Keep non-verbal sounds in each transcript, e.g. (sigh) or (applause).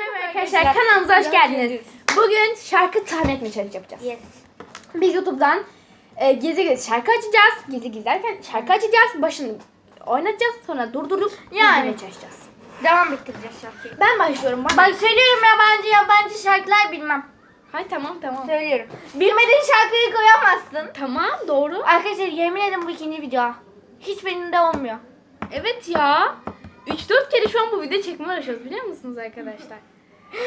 Merhaba arkadaşlar kanalımıza hoş geldiniz. Bugün şarkı tahmin etme challenge yapacağız. Yes. Biz YouTube'dan e, gizli gizli şarkı açacağız. Gizli gizlerken şarkı açacağız. Başını oynatacağız. Sonra durdurup Yani. çalışacağız. Devam ettireceğiz şarkıyı. Ben başlıyorum. Bak. Bak söylüyorum yabancı yabancı şarkılar bilmem. Hay tamam tamam. Söylüyorum. Bilmediğin şarkıyı koyamazsın. Tamam doğru. Arkadaşlar yemin ederim bu ikinci video. Hiçbirinde olmuyor. Evet ya. 3-4 kere şu an bu video çekme uğraşıyoruz biliyor musunuz arkadaşlar?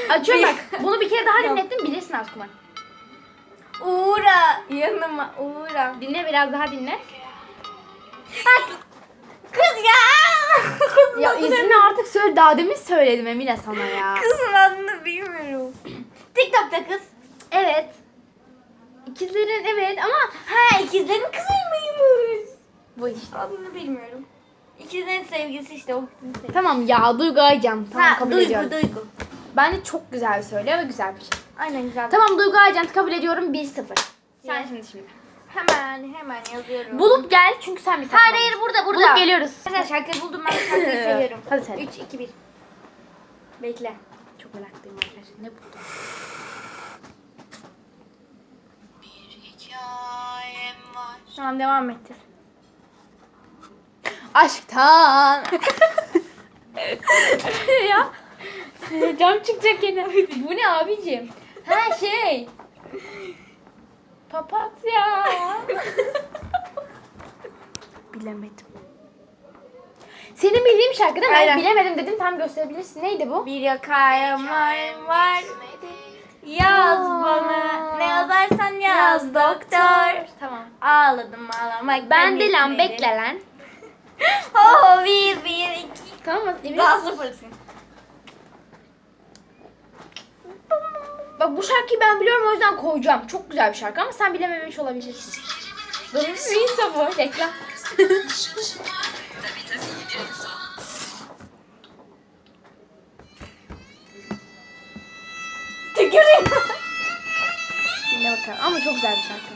Açıyorum bak. Bunu bir kere daha Tamam. dinlettim bilirsin Askuman. Uğra yanıma uğra. Dinle biraz daha dinle. Kız ya. Kızın Ya adını- ismini artık söyle. Daha demin söyledim Emine sana ya. Kızın adını bilmiyorum. TikTok'ta kız. Evet. İkizlerin evet ama Ha ikizlerin kızıymış. bu işte. Adını bilmiyorum. İkizlerin sevgilisi işte o kızın sevgilisi. Tamam ya Duygu Aycan. Tamam ha, kabul duygu ediyorum. duygu. Bence çok güzel bir söyle ve güzel bir şey. Aynen güzel. Tamam Duygu Aycan kabul ediyorum 1-0. Sen Ya. şimdi şimdi. Hemen hemen yazıyorum. Bulup gel çünkü sen bir Hayır hayır burada burada. Bulup geliyoruz. Arkadaşlar şarkıyı buldum ben şarkıyı (laughs) seviyorum. Hadi söyle. 3 2 1. Bekle. Çok meraklıyım arkadaşlar. Ne buldun? Tamam devam ettir. Aşktan. (laughs) ya. (laughs) Cam çıkacak yine. Bu ne abicim? Ha şey. Papatya. (laughs) Bilemedim. Senin bildiğin şarkı değil mi? Aynen. Bilemedim dedim tam gösterebilirsin. Neydi bu? Bir yakayım var var. Yaz Aa. bana. Ne yazarsan yaz doktor. Tamam. Ağladım ağlamak. Ben de lan bekle lan. (laughs) Oh bir bir iki. Tamam? Daha sıfırsın. Bak bu şarkıyı ben biliyorum o yüzden koyacağım. Çok güzel bir şarkı ama sen bilememiş olabilirsin. Neyin sabı? Reklam. (laughs) Tüküreyim. Dinle bakalım ama çok güzel bir şarkı.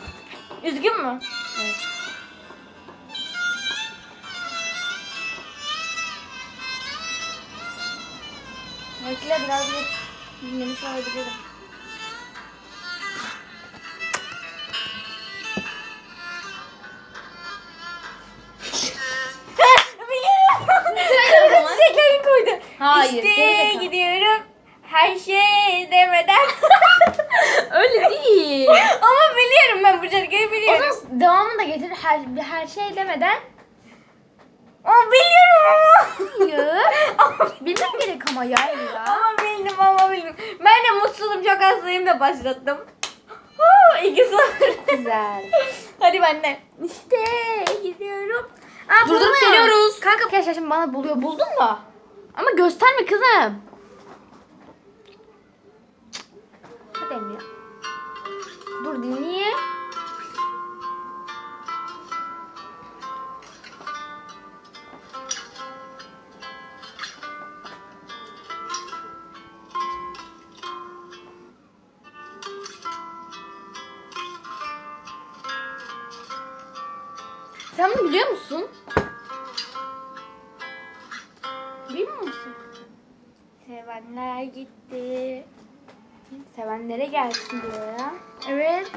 Üzgün mü? Evet. Bekle biraz bir dinlemiş olabilirim. Hayır, gerizekalı. gidiyorum. Her şey demeden. (laughs) Öyle değil. Ama biliyorum ben bu şarkıyı o biliyorum. zaman devamını da getir her, her şey demeden. Ama biliyorum ama. Hayır. (laughs) Bilmem gerek ama ya ya. ama bildim ama bildim. Ben de mutsuzum çok hastayım da başlattım. İki sıfır. Güzel. (laughs) Hadi ben de. İşte gidiyorum. Aa, Durdurup geliyoruz. Kanka arkadaşlar şimdi bana buluyor. Buldun mu? Ama gösterme kızım. Hadi Emre. Dur dinleye. Sen bunu biliyor musun? Bilmiyor musun? Sevenler gitti. Sevenlere gelsin diyor ya. Evet.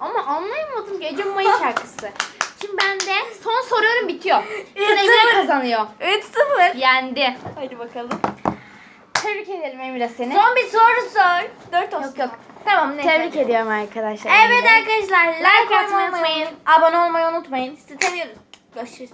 Ama anlayamadım Gece Mayı (laughs) şarkısı. Şimdi ben de son soruyorum bitiyor. Sonra Evet, Emre kazanıyor. 3-0. Yendi. Hadi bakalım. Tebrik ederim Emre seni. Son bir soru sor. 4 olsun. Yok yok. Tamam neyse. Tebrik ediyorum arkadaşlar. Evet arkadaşlar like, Like atmayı atmayı unutmayın. Abone olmayı unutmayın. Sizi seviyoruz. Görüşürüz.